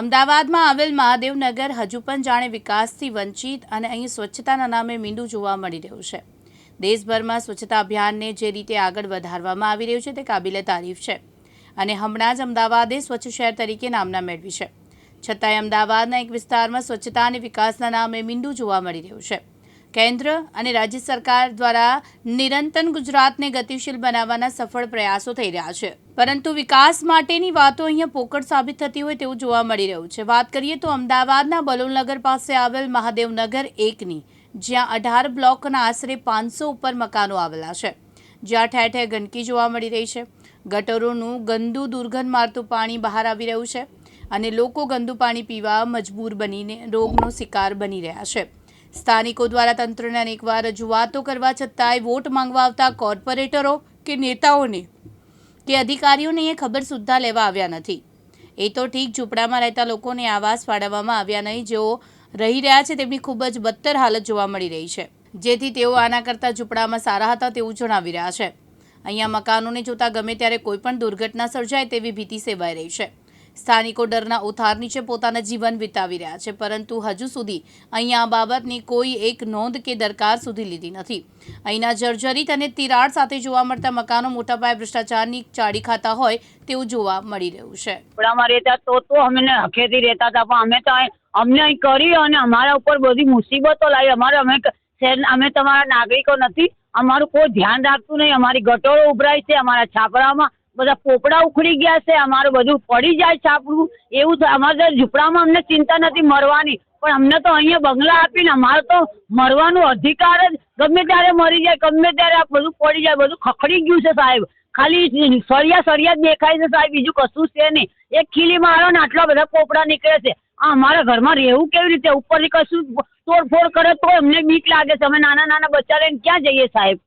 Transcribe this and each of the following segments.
અમદાવાદમાં આવેલ મહાદેવનગર હજુ પણ જાણે વિકાસથી વંચિત અને અહીં સ્વચ્છતાના નામે મીંડું જોવા મળી રહ્યું છે. દેશભરમાં સ્વચ્છતા અભિયાનને જે રીતે આગળ વધારવામાં આવી રહ્યું છે તે કાબિલે તારીફ છે. અને હમણાં જ અમદાવાદે સ્વચ્છ શહેર તરીકે નામના મેળવી છે. છતાંય અમદાવાદના એક વિસ્તારમાં સ્વચ્છતા અને વિકાસના નામે મીંડું જોવા મળી રહ્યું છે. કેન્દ્ર અને રાજ્ય સરકાર દ્વારા નિરંતર ગુજરાતને ગતિશીલ બનાવવાના સફળ પ્રયાસો થઈ રહ્યા છે. પરંતુ વિકાસ માટેની વાતો અહીંયા પોકળ સાબિત થતી હોય તેવું જોવા મળી રહ્યું છે. વાત કરીએ તો અમદાવાદના બલોલનગર પાસે આવેલ મહાદેવનગર એકની, જ્યાં અઢાર બ્લોકના આશરે પાંચસો ઉપર મકાનો આવેલા છે. જ્યાં ઠેર ઠેર ગંદકી જોવા મળી રહી છે. ગટરોનું ગંદુ દુર્ગંધ મારતું પાણી બહાર આવી રહ્યું છે અને લોકો ગંદુ પાણી પીવા મજબૂર બનીને રોગનો શિકાર બની રહ્યા છે. સ્થાનિકો દ્વારા તંત્રને અનેકવાર રજૂઆતો કરવા છતાંય વોટ માંગવા આવતા કોર્પોરેટરો કે નેતાઓને કે અધિકારીઓને એ ખબર સુદ્ધા લેવા આવ્યા નથી. એ તો ઠીક ઝૂંપડામાં રહેતા લોકોને આવાસ ફાળવવામાં આવ્યા નહીં, જેઓ રહી રહ્યા છે તેમની ખૂબ જ બદતર હાલત જોવા મળી રહી છે. જેથી તેઓ આના કરતાં ઝૂંપડામાં સારા હતા તેવું જણાવી રહ્યા છે. અહીંયા મકાનોને જોતા ગમે ત્યારે કોઈ પણ દુર્ઘટના સર્જાય તેવી ભીતિ સેવાઈ રહી છે. સ્થાનિકો ડરના ઉથાર નીચે પોતાના જીવન વિતાવી રહ્યા છે, પરંતુ હજુ સુધી અહીંયા આ બાબતની કોઈ એક નોંધ કે દરકાર સુધી લીધી નથી. અહીંના જર્જરિત અને તિરાડ સાથે જોવા મળતા મકાનો મોટાપાયે ભ્રષ્ટાચારની ચાડી ખાતા હોય તેવું જોવા મળી રહ્યું છે. ઝૂંપડામાં રહેતા તો તો અમને હખેથી રહેતા હતા, પણ અમે તો અમને અહીં કરી અને અમારા ઉપર બધી મુસીબતો લાવી. અમારે અમે અમે તમારા નાગરિકો નથી. અમારું કોઈ ધ્યાન રાખતું નહીં. અમારી ગટોળો ઉભરાય છે અમારા છાપરામાં. બધા પોપડા ઉખડી ગયા છે, અમારું બધું પડી જાય છાપડું એવું થાય અમારે તો ઝૂંપડામાં અમને ચિંતા નથી મરવાની. પણ અમને તો અહીંયા બંગલા આપીને અમારે તો મરવાનો અધિકાર જ. ગમે ત્યારે મરી જાય, ગમે ત્યારે આ બધું પડી જાય, બધું ખખડી ગયું છે સાહેબ. ખાલી સળિયા સળિયા જ દેખાય છે સાહેબ, બીજું કશું છે નહીં. એક ખીલી મારો ને આટલા બધા પોપડા નીકળે છે. આ અમારા ઘરમાં રહેવું કેવી રીતે? ઉપરથી કશું તોડફોડ કરે તો એમને બીક લાગે છે. અમે નાના નાના બચ્ચા લઈને ક્યાં જઈએ સાહેબ?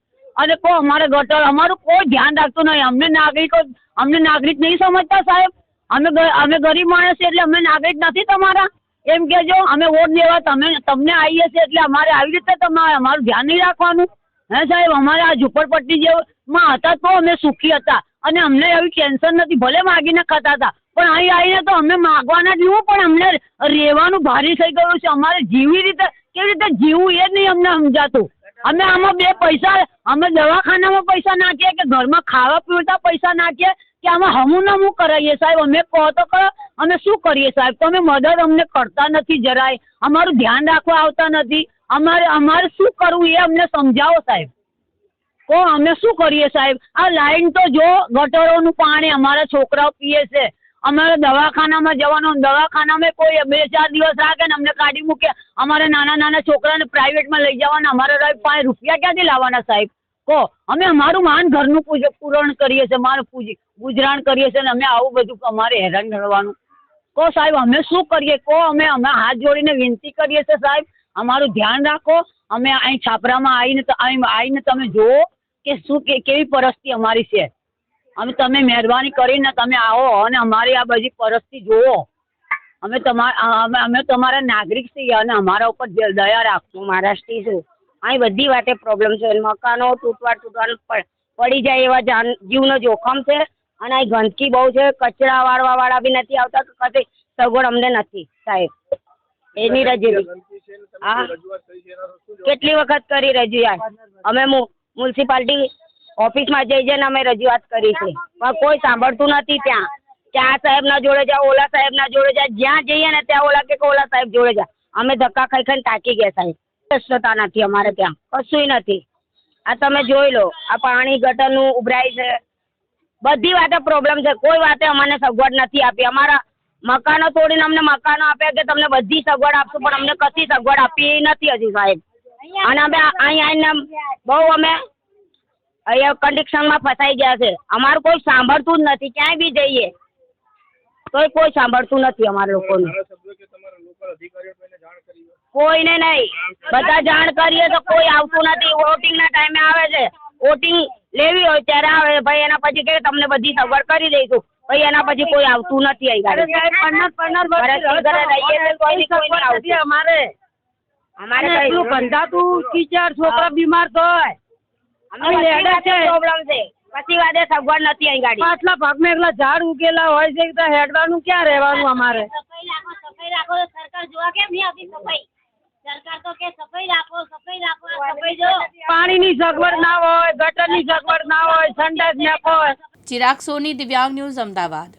અને કોઈ અમારે ગટર અમારું કોઈ ધ્યાન રાખતું નહીં. અમને નાગરિકો અમને નાગરિક નહીં સમજતા, સાહેબ. અમે અમે ગરીબ માણસ છીએ એટલે અમે નાગરિક નથી તમારા. એમ કહેજો, અમે વોટ દેવા તમે તમને આવીએ છીએ એટલે અમારે આવી રીતે તમારે અમારું ધ્યાન નહીં રાખવાનું. હે સાહેબ, અમારે આ ઝુંપડપટ્ટી જેમાં હતા તો અમે સુખી હતા. અને અમને એવી ટેન્શન નથી, ભલે માગીને ખાતા હતા. પણ અહીં આવીને તો અમે માગવાના જ નહીં, પણ અમને રહેવાનું ભારી થઈ ગયું છે. અમારે જીવી રીતે કેવી રીતે જીવવું એ જ નહીં અમને સમજાતું. અમે આમાં બે પૈસા, અમે દવાખાનામાં પૈસા નાખીએ કે ઘરમાં ખાવા પીવતા પૈસા નાખીએ કે આમાં હમું નમું કરાવીએ સાહેબ? અમે કહો તો કરો અમે શું કરીએ સાહેબ? તમે મદદ અમને કરતા નથી જરાય. અમારું ધ્યાન રાખવા આવતા નથી. અમારે અમારે શું કરવું એ અમને સમજાવો સાહેબ. કહો, અમે શું કરીએ સાહેબ? આ લાઈન તો જો ગટરોનું પાણી અમારા છોકરાઓ પીએ છે. અમારે દવાખાનામાં જવાનું, દવાખાનામાં કોઈ બે ચાર દિવસ રાખે ને અમને કાઢી મૂકે. અમારે નાના નાના છોકરાને પ્રાઇવેટમાં લઈ જવાના, અમારે પાસે રૂપિયા ક્યાંથી લાવવાના સાહેબ? કહો, અમે અમારું માન ઘરનું પૂજ પૂરણ કરીએ છીએ મારું પૂજ ગુજરાન કરીએ છીએ ને અમે આવું બધું અમારે હેરાન કરવાનું. કહો સાહેબ, અમે શું કરીએ? કહો, અમે અમે હાથ જોડીને વિનંતી કરીએ છીએ સાહેબ, અમારું ધ્યાન રાખો. અમે અહીં છાપરામાં આવીને આવીને તમે જુઓ કે શું કે કેવી પરિસ્થિતિ અમારી છે. અમે તમે મહેરબાની કરીને તમે આવો અને અમારી આ બધી પરસ્તી જુઓ. અમે તમારા અમે તમારા નાગરિક છીએ અને અમારા ઉપર દયા રાખો હું મહારાષ્ટ્રથી છું. અહીં બધી વાતે પ્રોબ્લેમ છે. મકાનો તૂટવા તૂટવાનું પડી જાય એવા જાન જીવનો જોખમ છે. અને અહીં ગંદકી બહુ છે. કચરા વાળવા વાળા બી નથી આવતા તો સગવડ અમને નથી સાહેબ. એની રજૂઆત હા કેટલી વખત કરી રજૂઆત? અમે મ્યુનિસિપાલિટી ઓફિસમાં જઈ જઈને અમે રજૂઆત કરી છે. પણ કોઈ સાંભળતું નથી ત્યાં. ત્યાં આ સાહેબના જોડે જાઓ ઓલા સાહેબના જોડે જાય જ્યાં જઈએ ને ત્યાં ઓલા કે ઓલા સાહેબ જોડે જા. અમે ધક્કા ખાઈ ખાઈને તાકી ગયા સાહેબ. સ્વચ્છતા નથી અમારે ત્યાં. કશુંય નથી. આ તમે જોઈ લો, આ પાણી ગટરનું ઉભરાય છે. બધી વાતે પ્રોબ્લેમ છે. કોઈ વાતે અમને સગવડ નથી આપી. અમારા મકાનો તોડીને અમને મકાનો આપ્યા કે તમને બધી સગવડ આપશું, પણ અમને કશી સગવડ આપી નથી હજી સાહેબ. અને અમે અહીંયા અહીં આવીને બહુ અમે અહીંયા કન્ડિશનમાં ફસાઈ ગયા છે. અમારું કોઈ સાંભળતું જ નથી. ક્યાંય બી જઈએ. તોય કોઈ સાંભળતું નથી અમારા કોઈ કોઈને નહીં. બધા જાણ કરીએ તો કોઈ આવતું નથી. વોટિંગના ટાઈમે આવે છે. વોટિંગ લેવી હોય ત્યારે આવે. ભાઈ એના પછી કે તમને બધી સગવડ કરી દઈશું. ભાઈ એના પછી કોઈ આવતું નથી. અમારે. અમારે એટલું ગંધાતું કીચડ છોકરા બીમાર થાય પ્રોબ્લેમ છે. પછી વાતે સગવડ નથી અહીં ગાડી. પાછલા ભાગમાં એકલા ઝાડ ઉગેલા હોય છે તો હેડવાનું ક્યાં રહેવાનું અમારે? જોવા કેમ નહીં આવતી સફાઈ? સરકાર તો કે સફાઈ રાખો સફાઈ રાખો સફાઈ જો. પાણીની સગવડ ના હોય ગટરની સગવડ ના હોય સંડાસ ના હોય. ચિરાગ સોની દિવ્યાંગ ન્યૂઝ અમદાવાદ.